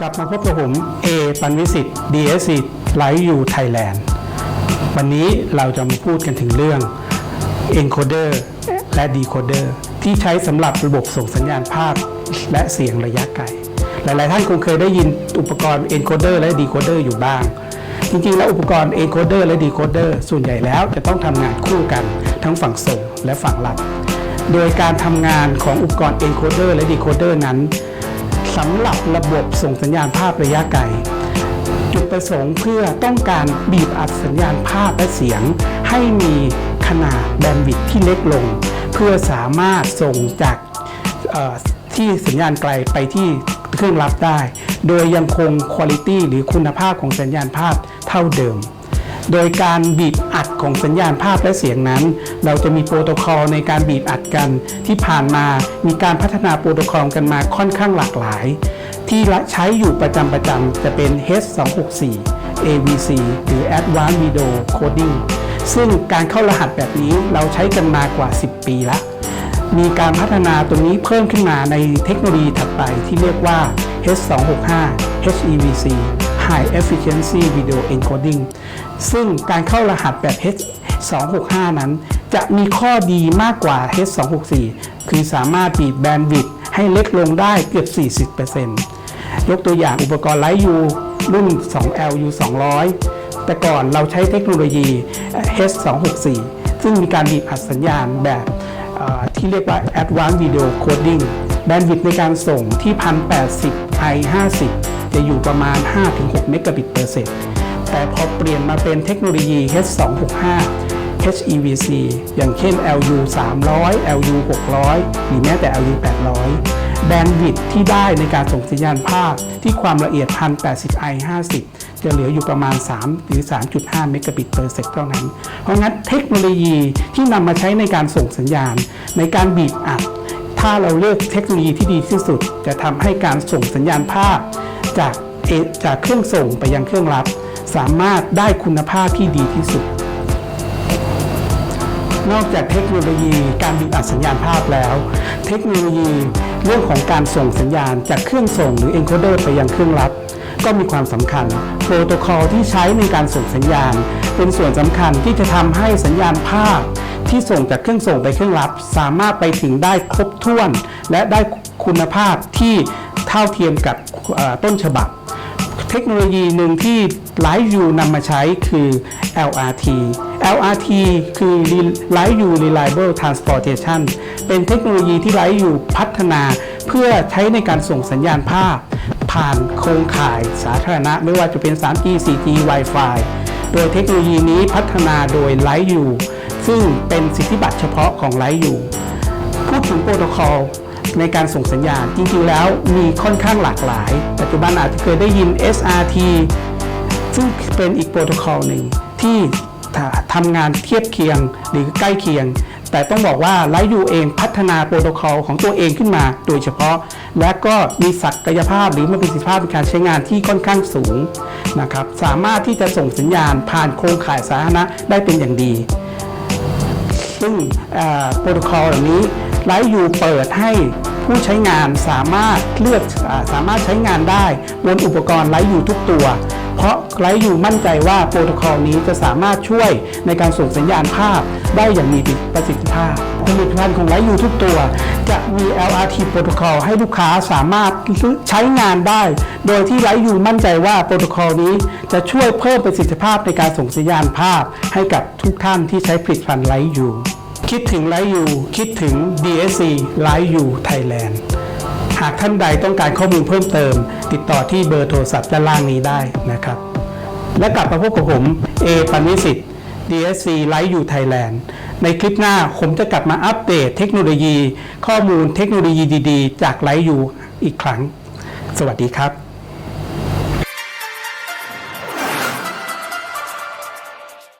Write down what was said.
กลับมาพบกับผม A ปันวิสิทธิ์ DSC ไลฟ์ยูไทยแลนด์วันนี้เราจะมาพูดกันถึงเรื่อง encoder และ decoder ที่ใช้สำหรับระบบส่งสัญญาณภาพและเสียงระยะไกล หลาย ๆ ท่านคงเคยได้ยินอุปกรณ์ encoder และ decoder อยู่บ้าง จริง ๆ แล้วอุปกรณ์ encoder และ decoder ส่วนใหญ่แล้วจะต้องทำงานคู่กัน ทั้งฝั่งส่งและฝั่งรับ โดยการทำงานของอุปกรณ์ encoder และ decoder นั้น สำหรับระบบส่งสัญญาณภาพระยะไกล จุดประสงค์เพื่อต้องการบีบอัดสัญญาณภาพและเสียง ให้มีขนาดแบนด์วิดที่เล็กลง เพื่อสามารถส่งจากที่สัญญาณไกลไปที่เครื่องรับได้ โดยยังคงคุณภาพหรือคุณภาพของสัญญาณภาพเท่าเดิม โดยการบีบอัดของสัญญาณภาพและเสียงนั้น เราจะมีโปรโตคอลในการบีบอัดกัน ที่ผ่านมามีการพัฒนาโปรโตคอลกันมาค่อนข้างหลากหลาย ที่ใช้อยู่ประจำประจำจะเป็น H264 AVC หรือ Advanced Video Coding ซึ่งการเข้ารหัสแบบนี้เราใช้กันมากว่า 10 ปีแล้ว มีการพัฒนาตรงนี้เพิ่มขึ้นมาในเทคโนโลยีถัดไปที่เรียกว่า H265 HEVC High Efficiency Video Encoding ซึ่งการเข้ารหัสแบบ H265 นั้น จะมีข้อดีมากกว่า H264 คือสามารถบีบแบนด์วิดท์ให้เล็กลงได้เกือบ 40%ยกตัวอย่างอุปกรณ์ไลท์ยูรุ่น 2LU 200 แต่ก่อนเราใช้เทคโนโลยี H264 ซึ่งมีการบีบอัดสัญญาณแบบที่เรียกว่า Advanced Video Coding แบนด์วิดท์ในการส่งที่ 1080 i 50 จะอยู่ประมาณ 5-6 เมกะบิตเปอร์เซกแต่พอเปลี่ยนมาเป็นเทคโนโลยี H265 HEVC อย่างเช่น LU 300 LU 600 หรือแม้แต่ LU 800 แบนด์วิดท์ที่ได้ในการส่งสัญญาณภาพที่ความละเอียด 1080 i 50 จะเหลืออยู่ประมาณ 3 หรือ 3.5 เมกะบิตเปอร์เซกเท่านั้น เพราะงั้นเทคโนโลยีที่นำมาใช้ในการส่งสัญญาณ ในการบีบอัด ถ้าเราเลือกเทคโนโลยีที่ดีที่สุด จะทำให้การส่งสัญญาณภาพ จากเอจากเครื่องส่งไปยังเครื่องรับ สามารถได้คุณภาพที่ดีที่สุด นอกจากเทคโนโลยีการบีบอัดสัญญาณภาพแล้ว เทคโนโลยีเรื่องของการส่งสัญญาณจากเครื่องส่งหรือ encoder ไปยังเครื่องรับ ก็มีความสำคัญ โปรโตคอลที่ใช้ในการส่งสัญญาณ เป็นส่วนสำคัญที่จะทำให้สัญญาณภาพที่ส่งจากเครื่องส่งไปเครื่องรับ สามารถไปถึงได้ครบถ้วน และได้คุณภาพที่ ท่าเทียมกับต้นฉบับ เทคโนโลยีหนึ่งที่ไลฟ์ยูนำมาใช้คือ LRT LRT คือ Live U Reliable Transportation เป็นเทคโนโลยีที่ไลฟ์ยูพัฒนาเพื่อใช้ในการส่งสัญญาณภาพ ผ่านโครงข่ายสาธารณะ ไม่ว่าจะเป็น 3G 4G Wi-Fi โดยเทคโนโลยีนี้พัฒนาโดยไลฟ์ยูซึ่งเป็นสิทธิบัตรเฉพาะของไลฟ์ยูพูดถึงโปรโตคอล ในการส่งสัญญาณ จริงๆแล้วมีค่อนข้างหลากหลาย ปัจจุบันอาจจะเคยได้ยิน SRT ซึ่งเป็นอีกโปรโตคอลหนึ่งที่ทำงานเทียบเคียงหรือใกล้เคียง แต่ต้องบอกว่าไลยูเองพัฒนาโปรโตคอลของตัวเองขึ้นมาโดยเฉพาะ และก็มีศักยภาพหรือมีประสิทธิภาพในการใช้งานที่ค่อนข้างสูงนะครับสามารถที่จะส่งสัญญาณผ่านโครงข่ายสาธารณะได้เป็นอย่างดี ซึ่งโปรโตคอลเหล่านี้ ไลฟ์ยูเปิดให้ผู้ใช้งานสามารถเลือกสามารถใช้งานได้บนอุปกรณ์ไลฟ์ยูทุกตัว เพราะไลฟ์ยูมั่นใจว่าโปรโตคอลนี้จะสามารถช่วยในการส่งสัญญาณภาพได้อย่างมีประสิทธิภาพผลิตภัณฑ์ของไลฟ์ยูทุกตัว จะมี LRT โปรโตคอลให้ลูกค้าสามารถใช้งานได้ โดยที่ไลฟ์ยูมั่นใจว่าโปรโตคอลนี้จะช่วยเพิ่มประสิทธิภาพในการส่งสัญญาณภาพ ให้กับทุกท่านที่ใช้ผลิตภัณฑ์ไลฟ์ยู คิดถึงไลฟ์ยูคิดถึง DSC ไลฟ์ยูไทยแลนด์หากท่านใดต้องการข้อมูลเพิ่มเติม ติดต่อที่เบอร์โทรศัพท์ด้านล่างนี้ได้นะครับ และกลับมาพบกับผม A ปันวิสิทธิ์ DSC ไลฟ์ยูไทยแลนด์ในคลิปหน้าผมจะกลับมาอัปเดตเทคโนโลยี ข้อมูลเทคโนโลยีดี ๆ จากไลฟ์ยูอีกครั้ง สวัสดีครับ